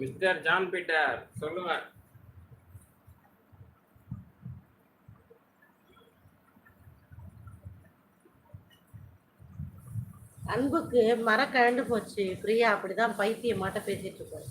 Mister John Peter சொல்லுங்க. அன்புக்கு மரம் கழண்டு போச்சு பிரியா அப்படிதான் பைத்தியம் மாட்ட பேசிட்டு இருக்காரு.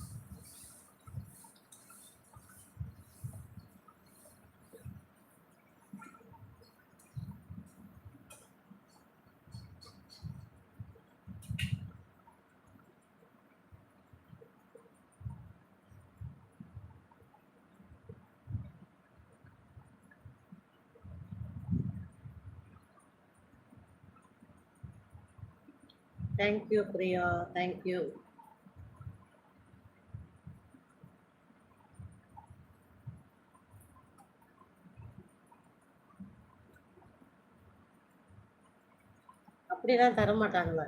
தேங்க்யூ பிரியா தேங்க்யூ அப்படிலாம் தர மாட்டாங்களா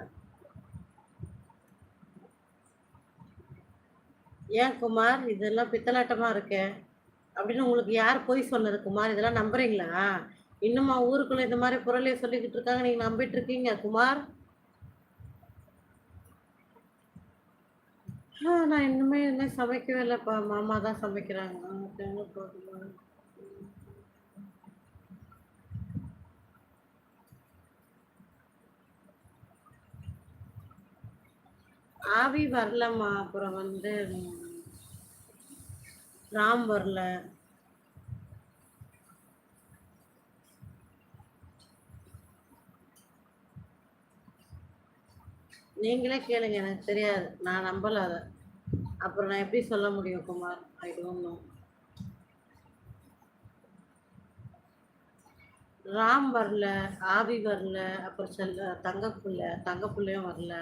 ஏன் குமார் இதெல்லாம் பித்தலாட்டமா இருக்கே? அப்படின்னு உங்களுக்கு யார் போய் சொன்னது குமார்? இதெல்லாம் நம்புறீங்களா? இன்னுமா ஊருக்குள்ள இந்த மாதிரி புரளியை சொல்லிக்கிட்டு இருக்காங்க நீங்க நம்பிட்டு இருக்கீங்க. குமார் ஆ, நான் இன்னுமே என்ன சமைக்கவே இல்லைப்பா மாமா தான் சமைக்கிறாங்க. ஆவி வரலம்மா. அப்புறம் வந்து ராம் வரல. நீங்களே கேளுங்க எனக்கு தெரியாது. நான் நம்பல அதை அப்புறம் நான் எப்படி சொல்ல முடியும் Kumar? I don't know Ram வரல ஆவி வரல அப்புறம் செல்ல தங்கப்புள்ள தங்கப்புள்ளையும் வரல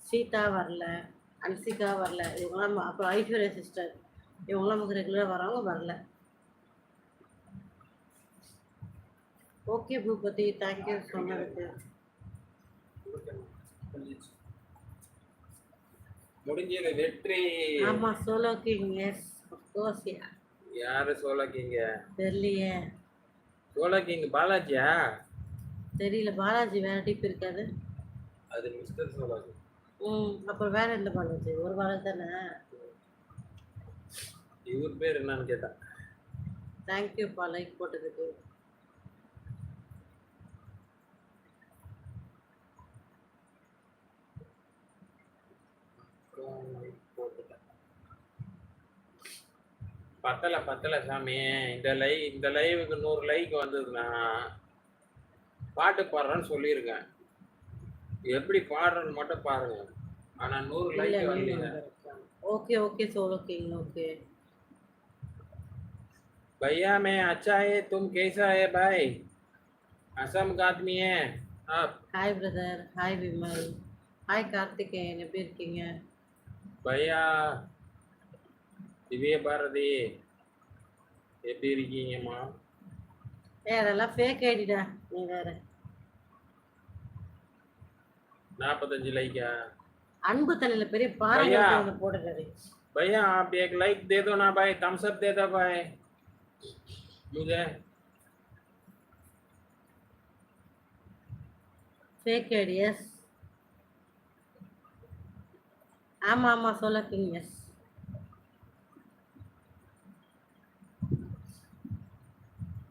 சீதா வரல அன்சிகா வரல இவங்களாம் அப்புறம் ஐஸ்வர்யா சிஸ்டர் இவங்களாம் நமக்கு ரெகுலராக வரவங்க வரல. ஓகே பூபதி தேங்க்யூ சொன்னதுக்கு முடிஞ்சது வெற்றி. ஆமா சோலோ கிங் எஸ் கோர்ஸ் யாரு சோழக்கிங்க தெரியலையே. சோழக்கிங் பாலாஜியா? தெரியல பாலாஜி வேற டிப் இருக்காது அது மிஸ்டர் சோழக்கிங் ம் அப்புறம் வேற எந்த பாலாஜி? ஒரு பாலாஜி தானே? இவர் பேர் என்னன்னு கேட்டேன் தேங்க்யூப்பா லைக் போட்டதுக்கு. பத்தல பத்தல சாமி இந்த லை இந்த லைவுக்கு நூறு லைக் வந்ததுன்னா பாட்டு பாடுறேன்னு சொல்லியிருக்கேன் எப்படி பாடுறேன்னு மட்டும் பாருங்க ஆனா நூறு like வரலீங்க okay okay solo king okay भैया मैं अच्छा है तुम कैसा है भाई असम का आदमी है आप hi brother hi Vimal hi Karthikeyan எப்படி இருக்கீங்க भैया திவ்ய பாரதி எப்படி இருக்கீங்கம்மா ஏ அதெல்லாம் ஃபேக் ஐடிடா நீ வேற நாற்பத்தஞ்சு லைக்கா அன்பு தலையில பெரிய பாறை ஐயா. ஒன்று போடுறாரு भैया आप एक लाइक दे दो ना भाई थम्स अप दे दो भाई मुझे ஃபேக் ஐடி எஸ் ஆமா ஆமா சோலோ கிங் எஸ்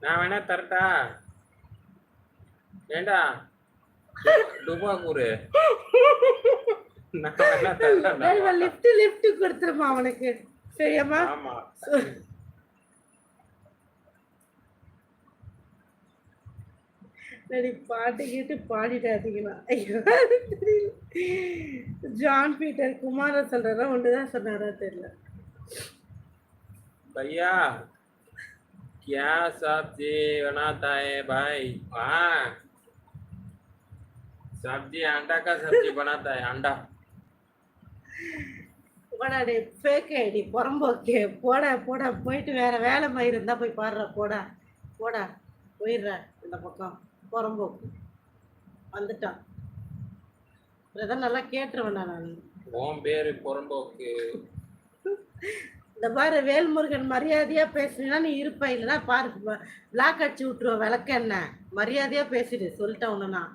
நான் வேணா தரட்டா. ஏண்டா டுபா கூறு. லிஃப்ட் லிஃப்ட் கொடுத்துருமா அவனுக்கு. சரியாம்மா? ஆமா. சரி பாட்டு கேட்டு பாடிட்டாதீங்களா ஐயோ. ஜான் பீட்டர் குமார சொல்றாரா ஒன்றுதான் சொன்னாரா தெரியல. भैया क्या सब्जी बनाता है भाई हाँ सब्जी अंडा का सब्जी बनाता है अंडा போடா டே ஃபேக் ஐடி புறம்போக்கு போடா போடா போயிட்டு வேற வேலை மயிர் இருந்தா போய் பாடுற போடா போடா போயிடுற இந்த பக்கம் புறம்போக்கு வந்துட்டான் இதான் நல்லா கேட்டுருவேன் நான் உன் பேரு புறம்போக்கு இந்த பாரு வேல்முருகன் மரியாதையா பேசுனா நீ இருப்ப இல்லைன்னா பாரு பிளாக் அடிச்சு விட்டுருவ விளக்க என்ன மரியாதையா பேசிடு சொல்லிட்டேன் உன்னை நான்.